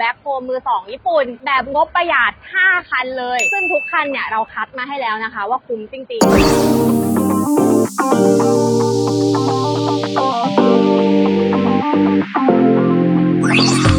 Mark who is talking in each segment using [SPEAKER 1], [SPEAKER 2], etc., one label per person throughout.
[SPEAKER 1] แบ็คโฮมือ2ญี่ปุ่น แบบงบประหยัด 5 คันเลย ซึ่งทุกคันเนี่ย เราคัดมาให้แล้วนะคะ ว่าคุ้มจริงๆ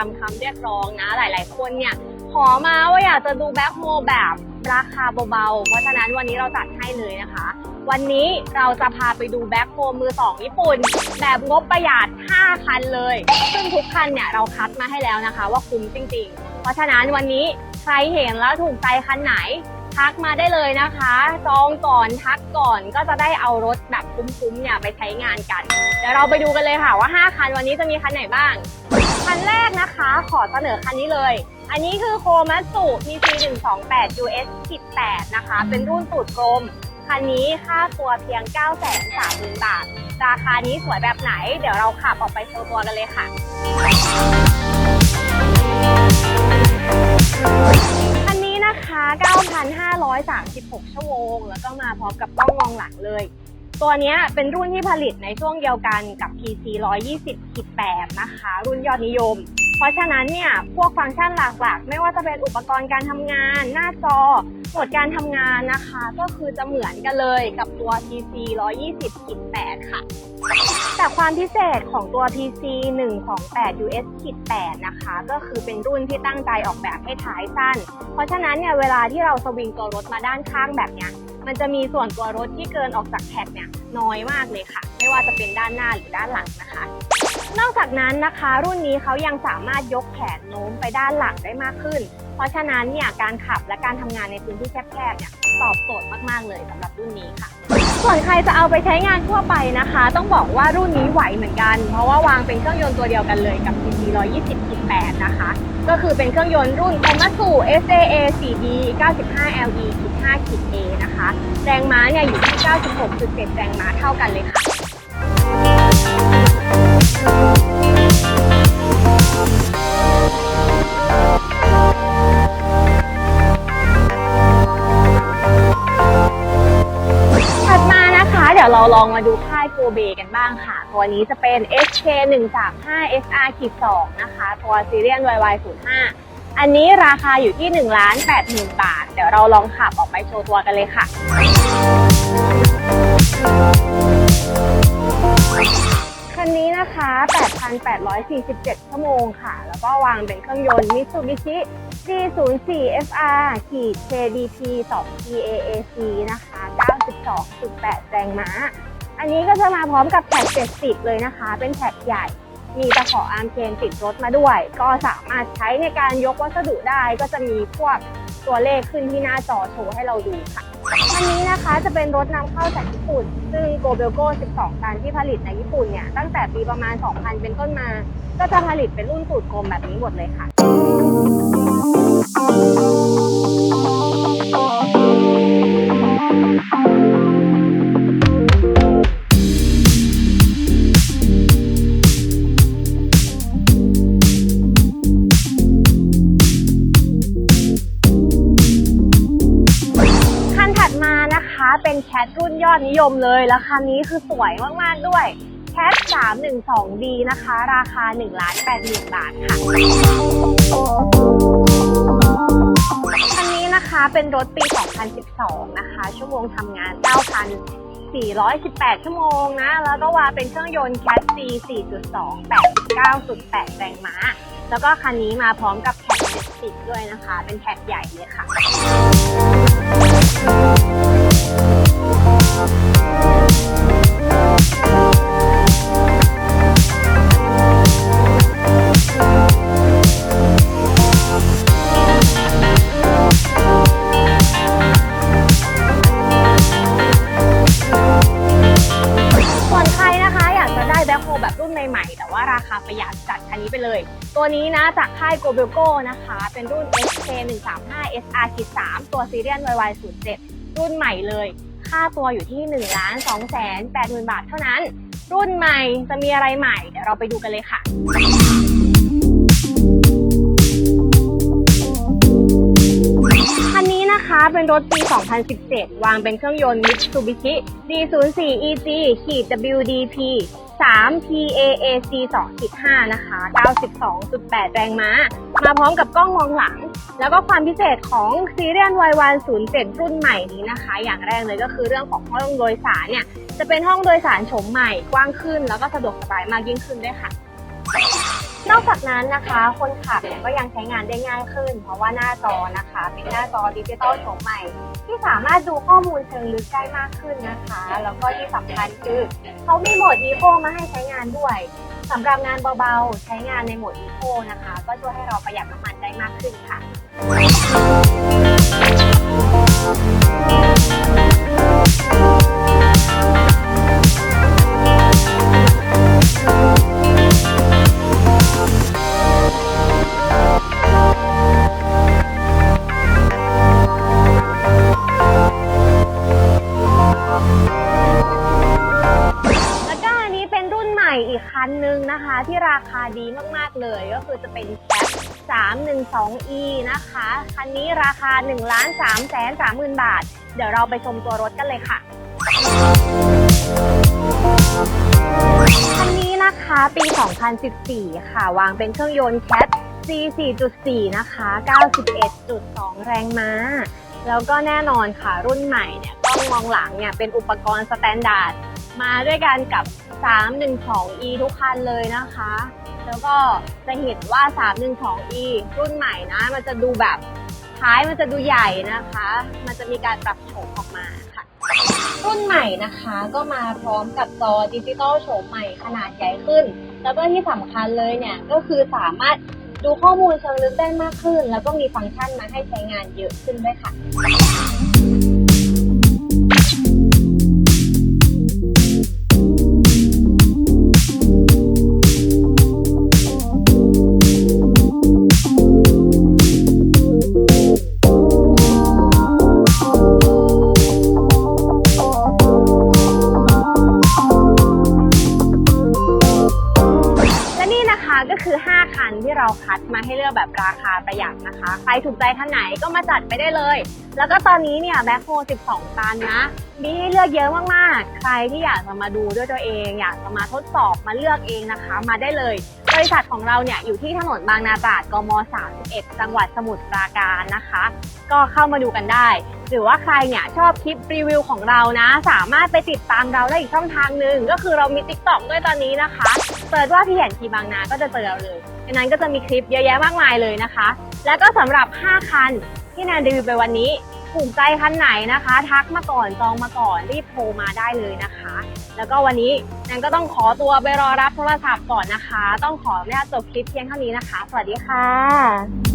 [SPEAKER 1] ามคำเรียกร้องนะ หลาย ๆ คนเนี่ยขอมาว่าอยากจะดูแบ็คโฮแบบราคาเบาๆ เพราะฉะนั้นวันนี้เราจัดให้เลยนะคะ วันนี้เราจะพาไปดูแบ็คโฮมือสองญี่ปุ่น แบบงบประหยัด 5 คันเลย ซึ่งทุกคันเนี่ยเราคัดมาให้แล้วนะคะ ว่าคุ้มจริง ๆ เพราะฉะนั้นวันนี้ใครเห็นแล้วถูกใจคันไหน ทักมาได้เลยนะคะ จองก่อนทักก่อนก็จะได้เอารถแบบคุ้มๆเนี่ยไปใช้งานกัน เดี๋ยวเราไปดูกันเลยค่ะว่า 5 คันวันนี้จะมีคันไหนบ้าง คันแรกนะคะ ขอเสนอคันนี้เลย อันนี้คือโคมัตสุ PC 128 US 18นะคะ เป็นรุ่นตูดกลม คันนี้ค่าตัวเพียง 9 3 0 0 0 0 บาท ราคานี้สวยแบบไหน เดี๋ยวเราขับออกไปโชว์ตัวกันเลยค่ะ ตัวนี้เป็นรุ่นที่ผลิตในช่วงเดียวกันกับ PC 120-8นะคะ รุ่นยอดนิยม เพราะฉะนั้นเนี่ยพวกฟังก์ชันหลักๆ ไม่ว่าจะเป็นอุปกรณ์การทำงาน หน้าจอโหมดการทำงานนะคะ ก็คือจะเหมือนกันเลยกับตัว PC 120-8ค่ะแต่ความพิเศษของตัว PC 128 US 8นะคะ ก็คือเป็นรุ่นที่ตั้งใจออกแบบให้ท้ายสั้น เพราะฉะนั้นเนี่ยเวลาที่เราสวิงตัวรถมาด้านข้างแบบเนี้ย มันจะมีส่วนตัวรถที่เกินออกจากแท็กเนี่ยน้อยมากเลยค่ะ ไม่ว่าจะเป็นด้านหน้าหรือด้านหลังนะคะ นอกจากนั้นนะคะรุ่นนี้เขายังสามารถยกแขนโน้มไปด้านหลังได้มากขึ้น เพราะฉะนั้นเนี่ยการขับและการทำงานในพื้นที่แคบๆเนี่ยตอบโจทย์มากๆเลยสำหรับรุ่นนี้ค่ะ ส่วนใครจะเอาไปใช้งานทั่วไปนะคะ ต้องบอกว่ารุ่นนี้ไหวเหมือนกัน เพราะว่าวางเป็นเครื่องยนต์ตัวเดียวกันเลยกับ CC 120 8นะคะ ก็คือเป็นเครื่องยนต์รุ่น Komatsu SAA 4D 95 LE 5 A นะคะ แรงม้าเนี่ยอยู่ที่ 96.7 แรงม้าเท่ากันเลยค่ะ ถัดมานะคะ เดี๋ยวเราลองมาดูค่ายโกเบกันบ้างค่ะ ตัวนี้จะเป็น SK 1 3 5 SR 2นะคะ ตัวซีเรียน YY 0 5อันนี้ราคาอยู่ที่1ล้าน8หมื่นบาท เดี๋ยวเราลองขับออกไปโชว์ตัวกันเลยค่ะ คันนี้นะคะ 8,847 ชั่วโมงค่ะ แล้วก็วางเป็นเครื่องยนต์ Mitsubishi G04 FR ขีด KDP 2 TAAC นะคะ 92.8 แรงม้า อันนี้ก็จะมาพร้อมกับแท็ก70 เลยนะคะ เป็นแท็กใหญ่ มีตะขออาร์มเชนติดรถมาด้วย ก็สามารถใช้ในการยกวัสดุได้ ก็จะมีพวกตัวเลขขึ้นที่หน้าจอโชว์ให้เราดูค่ะ คันนี้นะคะจะเป็นรถนำเข้าจากญี่ปุ่น ซึ่งโกเบลโก12 ตันที่ผลิตในญี่ปุ่นเนี่ย ตั้งแต่ปีประมาณ 2000 เป็นต้นมา ก็จะผลิตเป็นรุ่นสูตรกลมแบบนี้หมดเลยค่ะ ทรุ่นยอดนิยมเลยแล้วคันนี้คือสวยมาก ๆ ด้วยแคท 312D นะคะ ราคา1ล้าน8หมื่นบาทค่ะ คันนี้นะคะเป็นรถปี 2012 นะคะ ชั่วโมงทำงาน 9,418 ชั่วโมงนะ แล้วก็ว่าเป็นเครื่องยนต์แคท C 4.2 89.8 แรงม้า แล้วก็คันนี้มาพร้อมกับแท็ก70ด้วยนะคะ เป็นแท็กใหญ่เลยค่ะ ส่วนใครนะคะอยากจะได้แบ็คโฮแบบรุ่นใหม่ๆ แต่ว่าราคาประหยัดจัดคันนี้ไปเลย ตัวนี้นะจากค่ายโกเบลโกนะคะ เป็นรุ่น SK 135 SR 3ตัวซีเรียน YY 0 7รุ่นใหม่เลย ค่าตัวอยู่ที่1นึ่งล้านสองแสนแปดหมื่นบาทเท่านั้น รุ่นใหม่จะมีอะไรใหม่ เดี๋ยวเราไปดูกันเลยค่ะคันนี้นะคะเป็นรถปี 2017 วางเป็นเครื่องยนต์ Mitsubishi D04 EG ขีด WDP 3 PAAC 2.5 นะคะ 92.8 แรงม้า มาพร้อมกับกล้องมองหลัง แล้วก็ความพิเศษของ s e r i a n Y107 รุ่นใหม่นี้นะคะ อย่างแรกเลยก็คือเรื่องของห้องโดยสารเนี่ย จะเป็นห้องโดยสารโฉมใหม่กว้างขึ้น แล้วก็สะดวกสบายมากยิ่งขึ้นด้วยค่ะ นอกจากนั้นนะคะคนขับเนี่ยก็ยังใช้งานได้ง่ายขึ้น เพราะว่าหน้าจอนะคะ เป็นหน้าจอดิจิตอลโฉมใหม่ ที่สามารถดูข้อมูลเชิงลึกได้มากขึ้นนะคะ แล้วก็ที่สำคัญคือเขามีโหมด Eco มาให้ใช้งานด้วยสำหรับงานเบาๆ ใช้งานในโหมด Eco นะคะ ก็ช่วยให้เราประหยัดน้ำมันได้มากขึ้นค่ะ เป็นแคป 312e นะคะ คันนี้ราคา1ล้าน3แสน3หมื่นบาท เดี๋ยวเราไปชมตัวรถกันเลยค่ะ คันนี้นะคะปี 2014 ค่ะ วางเป็นเครื่องยนต์แคท C 4.4 นะคะ 91.2 แรงม้า แล้วก็แน่นอนค่ะรุ่นใหม่เนี่ยกล้องมองหลังเนี่ยเป็นอุปกรณ์สแตนดาร์ดมาด้วยกันกับ 312e ทุกคันเลยนะคะ แล้วก็จะเห็นว่า 312e รุ่นใหม่นะ มันจะดูแบบท้ายมันจะดูใหญ่นะคะ มันจะมีการปรับโฉมออกมาค่ะ รุ่นใหม่นะคะก็มาพร้อมกับจอดิจิตอลโฉมใหม่ขนาดใหญ่ขึ้น แล้วก็ที่สำคัญเลยเนี่ยก็คือสามารถดูข้อมูลเชิงลึกได้มากขึ้น แล้วก็มีฟังก์ชันมาให้ใช้งานเยอะขึ้นด้วยค่ะและ นะคะ ใครถูกใจคันไหนก็มาจัดไปได้เลย แล้วก็ตอนนี้เนี่ยแบ็คโฮ12 ตันนะ มีให้เลือกเยอะมากๆ ใครที่อยากจะมาดูด้วยตัวเอง อยากจะมาทดสอบมาเลือกเองนะคะ มาได้เลย บริษัทของเราเนี่ยอยู่ที่ถนนบางนาตราดกม 31 จังหวัดสมุทรปราการนะคะ ก็เข้ามาดูกันได้ หรือว่าใครเนี่ยชอบคลิปรีวิวของเรานะ สามารถไปติดตามเราได้อีกช่องทางหนึ่งก็คือเรามี t ิ k t o k ด้วยตอนนี้นะคะเปิดว่าพี่แหยนทีบางนาก็จะเจอเราเลยในนั้นก็จะมีคลิปเยอะแยะมากมายเลยนะคะ แล้วก็สำหรับ 5 คันที่แนนรีวิวไปวันนี้ถูกใจคันไหนนะคะ ทักมาก่อนจองมาก่อนรีบโทรมาได้เลยนะคะ แล้วก็วันนี้แนนก็ต้องขอตัวไปรอรับโทรศัพท์ก่อนนะคะ ต้องขออนุญาตจบคลิปเพียงเท่านี้นะคะ สวัสดีค่ะ